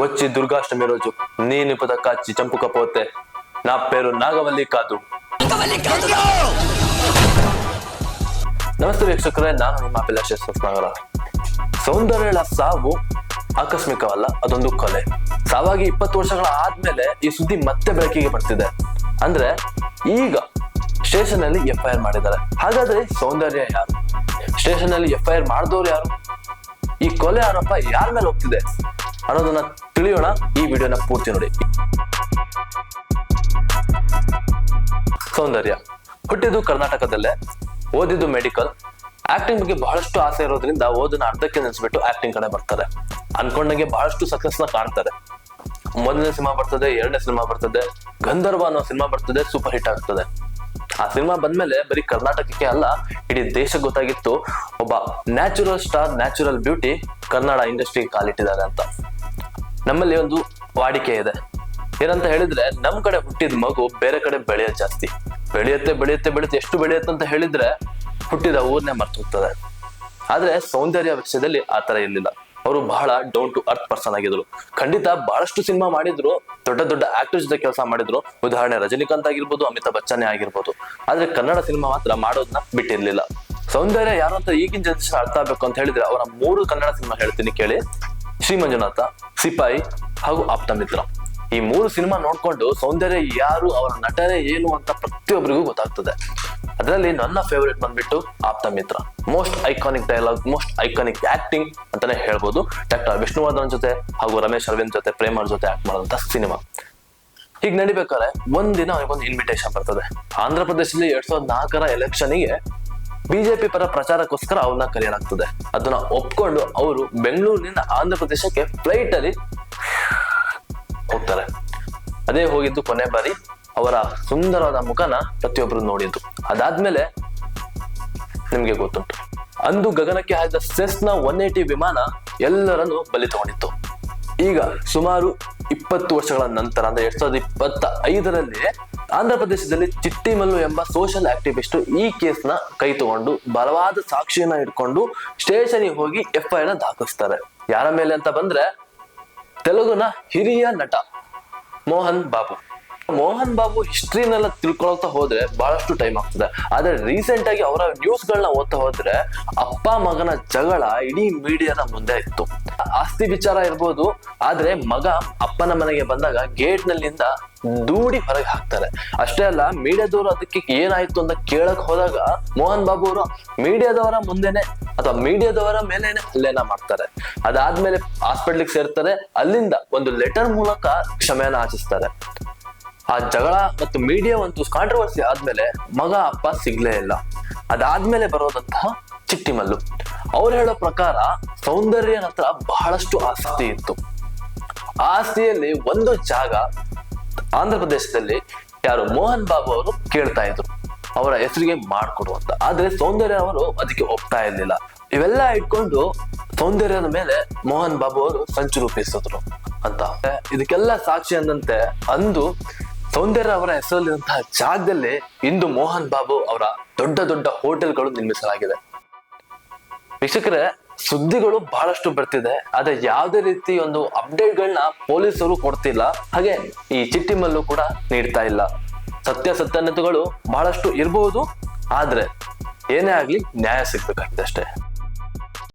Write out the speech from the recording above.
వచ్చి దుర్గాష్టమి రోజు నేను పొద కాచి చంపుకపోతే నా పేరు నాగవల్లి కాదు ನಮಸ್ತೆ ವೀಕ್ಷಕರೇ, ನಾನು ನಿಮ್ಮ ಅಭಿಲಾಷೆ ಸ್ವಪ್ನಗರ ಸೌಂದರ್ಯಳ ಸಾವು ಆಕಸ್ಮಿಕವಲ್ಲ, ಅದೊಂದು ಕಲೆ. ಸಾವಾಗಿ ಇಪ್ಪತ್ತು ವರ್ಷಗಳ ಆದ್ಮೇಲೆ ಈ ಸುದ್ದಿ ಮತ್ತೆ ಬೆಳಕಿಗೆ ಬರ್ತಿದೆ. ಅಂದ್ರೆ ಈಗ ಸ್ಟೇಷನ್ ಅಲ್ಲಿ ಆರ್ ಮಾಡಿದ್ದಾರೆ. ಹಾಗಾದ್ರೆ ಸೌಂದರ್ಯ ಯಾರು? ಸ್ಟೇಷನ್ ಅಲ್ಲಿ ಆರ್ ಮಾಡಿದವ್ರು ಯಾರು? ಈ ಕೊಲೆ ಆರೋಪ ಯಾರ ಮೇಲೆ ಹೋಗ್ತಿದೆ? ಅನ್ನೋದನ್ನ ತಿಳಿಯೋಣ ಈ ವಿಡಿಯೋನ ಪೂರ್ತಿ ನೋಡಿ. ಸೌಂದರ್ಯ. ಹುಟ್ಟಿದ್ದು ಕರ್ನಾಟಕದಲ್ಲೇ, ಓದಿದ್ದು ಮೆಡಿಕಲ್. ಆಕ್ಟಿಂಗ್ ಬಗ್ಗೆ ಬಹಳಷ್ಟು ಆಸೆ ಇರೋದ್ರಿಂದ ಓದನ್ನ ಅರ್ಧಕ್ಕೆ ನಿಲ್ಸ್ಬಿಟ್ಟು ಆಕ್ಟಿಂಗ್ ಕಡೆ ಬರ್ತಾರೆ. ಅನ್ಕೊಂಡಂಗೆ ಬಹಳಷ್ಟು ಸಕ್ಸಸ್ನ ಕಾಣ್ತಾರೆ. ಮೊದಲನೇ ಸಿನಿಮಾ ಬರ್ತದೆ, ಎರಡನೇ ಸಿನಿಮಾ ಬರ್ತದೆ, ಗಂಧರ್ವ ಅನ್ನೋ ಸಿನಿಮಾ ಬರ್ತದೆ ಸೂಪರ್ ಹಿಟ್ ಆಗ್ತದೆ. ಆ ಸಿನಿಮಾ ಬಂದ್ಮೇಲೆ ಬರೀ ಕರ್ನಾಟಕಕ್ಕೆ ಅಲ್ಲ, ಇಡೀ ದೇಶ ಗೊತ್ತಾಗಿತ್ತು, ಒಬ್ಬ natural star natural beauty Kannada ಇಂಡಸ್ಟ್ರಿಗೆ ಕಾಲಿಟ್ಟಿದ್ದಾರೆ ಅಂತ. ನಮ್ಮಲ್ಲಿ ಒಂದು ವಾಡಿಕೆ ಇದೆ. ಏನಂತ ಹೇಳಿದ್ರೆ, ನಮ್ ಕಡೆ ಹುಟ್ಟಿದ ಮಗು ಬೇರೆ ಕಡೆ ಬೆಳೆಯೋದು ಜಾಸ್ತಿ. ಬೆಳೆಯುತ್ತೆ ಬೆಳೆಯುತ್ತೆ ಬೆಳೆಯುತ್ತೆ, ಎಷ್ಟು ಬೆಳೆಯುತ್ತೆ ಅಂತ ಹೇಳಿದ್ರೆ ಹುಟ್ಟಿದ ಊರ್ನೇ ಮರ್ತು ಹೋಗ್ತದೆ ಆದ್ರೆ ಸೌಂದರ್ಯ ವಿಷಯದಲ್ಲಿ ಆ ತರ ಇರ್ಲಿಲ್ಲ. ಅವರು ಬಹಳ ಡೌನ್ ಟು ಅರ್ತ್ ಪರ್ಸನ್ ಆಗಿದ್ರು. ಖಂಡಿತ ಬಹಳಷ್ಟು ಸಿನಿಮಾ ಮಾಡಿದ್ರು, ದೊಡ್ಡ ದೊಡ್ಡ ಆಕ್ಟರ್ ಜೊತೆ ಕೆಲಸ ಮಾಡಿದ್ರು. ಉದಾಹರಣೆ ರಜನಿಕಾಂತ್ ಆಗಿರ್ಬೋದು, ಅಮಿತಾಬ್ ಬಚ್ಚನ್ ಆಗಿರ್ಬೋದು. ಆದ್ರೆ ಕನ್ನಡ ಸಿನಿಮಾ ಮಾತ್ರ ಮಾಡೋದನ್ನ ಬಿಟ್ಟಿರ್ಲಿಲ್ಲ. ಸೌಂದರ್ಯ ಯಾರು ಅಂತ ಈಗಿನ ಜನ ಅರ್ಥ ಆಗ್ಬೇಕು ಅಂತ ಹೇಳಿದ್ರೆ ಅವರ ಮೂರು ಕನ್ನಡ ಸಿನಿಮಾ ಹೇಳ್ತೀನಿ ಕೇಳಿ. ಶ್ರೀ ಮಂಜುನಾಥ ಸಿಪಾಯಿ ಹಾಗೂ ಆಪ್ತ ಮಿತ್ರ. ಈ ಮೂರು ಸಿನಿಮಾ ನೋಡ್ಕೊಂಡು ಸೌಂದರ್ಯ ಯಾರು, ಅವರ ನಟನೆ ಏನು ಅಂತ ಪ್ರತಿಯೊಬ್ಬರಿಗೂ ಗೊತ್ತಾಗ್ತದೆ. ಅದರಲ್ಲಿ ನನ್ನ ಫೇವರೇಟ್ ಬಂದ್ಬಿಟ್ಟು ಆಪ್ತ ಮಿತ್ರ. Most iconic dialogue most iconic acting ಅಂತಾನೆ ಹೇಳ್ಬೋದು. ಡಾಕ್ಟರ್ ವಿಷ್ಣುವರ್ಧನ್ ಜೊತೆ ಹಾಗೂ ರಮೇಶ್ ಅರವಿಂದ್ ಜೊತೆ, ಪ್ರೇಮ್ ಅವ್ರ ಜೊತೆ ಆಕ್ಟ್ ಮಾಡುವಂಥ ಸಿನಿಮಾ. ಹೀಗೆ ನಡಿಬೇಕಾದ್ರೆ ಒಂದಿನ ಅವನಿಗೊಂದು ಇನ್ವಿಟೇಷನ್ ಬರ್ತದೆ. ಆಂಧ್ರ ಪ್ರದೇಶದಲ್ಲಿ ಎರಡ್ ಸಾವಿರದ ನಾಲ್ಕರ ಎಲೆಕ್ಷನ್ಗೆ ಬಿಜೆಪಿ ಪರ ಪ್ರಚಾರಕ್ಕೋಸ್ಕರ ಅವನ್ನ ಕರೆಯಲಾಗ್ತದೆ. ಅದನ್ನ ಒಪ್ಕೊಂಡು ಅವರು ಬೆಂಗಳೂರಿನಿಂದ ಆಂಧ್ರ ಪ್ರದೇಶಕ್ಕೆ ಫ್ಲೈಟ್ ಅಲ್ಲಿ ಹೋಗ್ತಾರೆ. ಅದೇ ಹೋಗಿದ್ದು ಕೊನೆ ಬಾರಿ ಅವರ ಸುಂದರವಾದ ಮುಖನ ಪ್ರತಿಯೊಬ್ಬರು ನೋಡಿದ್ದು. ಅದಾದ್ಮೇಲೆ ನಿಮ್ಗೆ ಗೊತ್ತುಂಟು. ಅಂದು ಗಗನಕ್ಕೆ ಹಾಯ್ದ ಸೆಸ್ನ ಒನ್ ಏಟಿ ವಿಮಾನ ಎಲ್ಲರನ್ನು ಬಲಿ ತಗೊಂಡಿತ್ತು. ಈಗ ಸುಮಾರು ಇಪ್ಪತ್ತು ವರ್ಷಗಳ ನಂತರ ಅಂದ್ರೆ ಎರಡ್ ಸಾವಿರದ ಇಪ್ಪತ್ತ ಐದರಲ್ಲಿ ಆಂಧ್ರ ಪ್ರದೇಶದಲ್ಲಿ ಚಿಟ್ಟಿಮಲ್ಲು ಎಂಬ ಸೋಷಿಯಲ್ ಆಕ್ಟಿವಿಸ್ಟ್ ಈ ಕೇಸ್ನ ಕೈ ತಗೊಂಡು ಬಲವಾದ ಸಾಕ್ಷಿಯನ್ನ ಇಟ್ಕೊಂಡು ಸ್ಟೇಷನ್ಗೆ ಹೋಗಿ ಎಫ್ ಐ ನ ದಾಖಲಿಸ್ತಾರೆ. ಯಾರ ಮೇಲೆ ಅಂತ ಬಂದ್ರೆ ತೆಲುಗುನ ಹಿರಿಯ ನಟ ಮೋಹನ್ ಬಾಬು. ಮೋಹನ್ ಬಾಬು ಹಿಸ್ಟ್ರಿನೆಲ್ಲ ತಿಳ್ಕೊಳ್ತಾ ಹೋದ್ರೆ ಬಹಳಷ್ಟು ಟೈಮ್ ಆಗ್ತದೆ. ಆದ್ರೆ ರೀಸೆಂಟ್ ಆಗಿ ಅವರ ನ್ಯೂಸ್ ಗಳನ್ನ ಓದ್ತಾ ಹೋದ್ರೆ ಅಪ್ಪ ಮಗನ ಜಗಳ ಇಡೀ ಮೀಡಿಯಾದ ಮುಂದೆ ಇತ್ತು. ಆಸ್ತಿ ವಿಚಾರ ಇರ್ಬೋದು, ಆದ್ರೆ ಮಗ ಅಪ್ಪನ ಮನೆಗೆ ಬಂದಾಗ ಗೇಟ್ ನಲ್ಲಿಂದ ದೂಡಿ ಹೊರಗೆ ಹಾಕ್ತಾರೆ. ಅಷ್ಟೇ ಅಲ್ಲ, ಮೀಡಿಯಾದವರು ಅದಕ್ಕೆ ಏನಾಯ್ತು ಅಂತ ಕೇಳಕ್ ಹೋದಾಗ ಮೋಹನ್ ಬಾಬು ಅವರು ಮೀಡಿಯಾದವರ ಮುಂದೆನೆ ಅಥವಾ ಮೀಡಿಯಾದವರ ಮೇಲೆನೆ ಹಲ್ಲೆನ ಮಾಡ್ತಾರೆ. ಅದಾದ್ಮೇಲೆ ಹಾಸ್ಪಿಟ್ಲಿಗೆ ಸೇರ್ತಾರೆ, ಅಲ್ಲಿಂದ ಒಂದು ಲೆಟರ್ ಮೂಲಕ ಕ್ಷಮೆಯನ್ನ ಆಚಿಸ್ತಾರೆ ಆ ಜಗಳ ಮತ್ತು ಮೀಡಿಯಾ ಒಂದು ಕಾಂಟ್ರವರ್ಸಿ ಆದ್ಮೇಲೆ ಮಗ, ಅಪ್ಪ ಸಿಗ್ಲೇ ಇಲ್ಲ. ಅದಾದ್ಮೇಲೆ ಬರೋದಂತಹ ಚಿಟ್ಟಿಮಲ್ಲು. ಅವ್ರು ಹೇಳೋ ಪ್ರಕಾರ ಸೌಂದರ್ಯನ ಹತ್ರ ಬಹಳಷ್ಟು ಆಸ್ತಿ ಇತ್ತು. ಆಸ್ತಿಯಲ್ಲಿ ಒಂದು ಜಾಗ ಆಂಧ್ರ ಪ್ರದೇಶದಲ್ಲಿ ಯಾರು ಮೋಹನ್ ಬಾಬು ಅವರು ಕೇಳ್ತಾ ಇದ್ರು. ಅವರ ಹೆಸರಿಗೆ ಮಾಡ್ಕೊಡು ಅಂತ. ಆದ್ರೆ ಸೌಂದರ್ಯ ಅವರು ಅದಕ್ಕೆ ಒಪ್ತಾ ಇರ್ಲಿಲ್ಲ. ಇವೆಲ್ಲ ಇಟ್ಕೊಂಡು ಸೌಂದರ್ಯದ ಮೇಲೆ ಮೋಹನ್ ಬಾಬು ಅವರು ಸಂಚು ರೂಪಿಸಿದ್ರು ಅಂತ. ಇದಕ್ಕೆಲ್ಲ ಸಾಕ್ಷಿ ಅಂದಂತೆ ಅಂದು ಸೌಂದರ್ಯ ಅವರ ಹೆಸರಲ್ಲಿರುವಂತಹ ಜಾಗದಲ್ಲಿ ಇಂದು ಮೋಹನ್ ಬಾಬು ಅವರ ದೊಡ್ಡ ದೊಡ್ಡ ಹೋಟೆಲ್ಗಳು ನಿರ್ಮಿಸಲಾಗಿದೆ. ವೀಕ್ಷಕರೇ, ಸುದ್ದಿಗಳು ಬಹಳಷ್ಟು ಬರ್ತಿದೆ. ಆದ್ರೆ ಯಾವುದೇ ರೀತಿ ಒಂದು ಅಪ್ಡೇಟ್ಗಳನ್ನ ಪೊಲೀಸರು ಕೊಡ್ತಿಲ್ಲ. ಹಾಗೆ ಈ ಚಿಟ್ಟಿಮಲ್ಲು ಕೂಡ ನೀಡ್ತಾ ಇಲ್ಲ. ಸತ್ಯ ಸತ್ಯಾಸತ್ಯತೆಗಳು ಬಹಳಷ್ಟು ಇರಬಹುದು ಆದ್ರೆ ಏನೇ ಆಗ್ಲಿ ನ್ಯಾಯ ಸಿಗ್ಬೇಕಾಗಿದೆ ಅಷ್ಟೇ.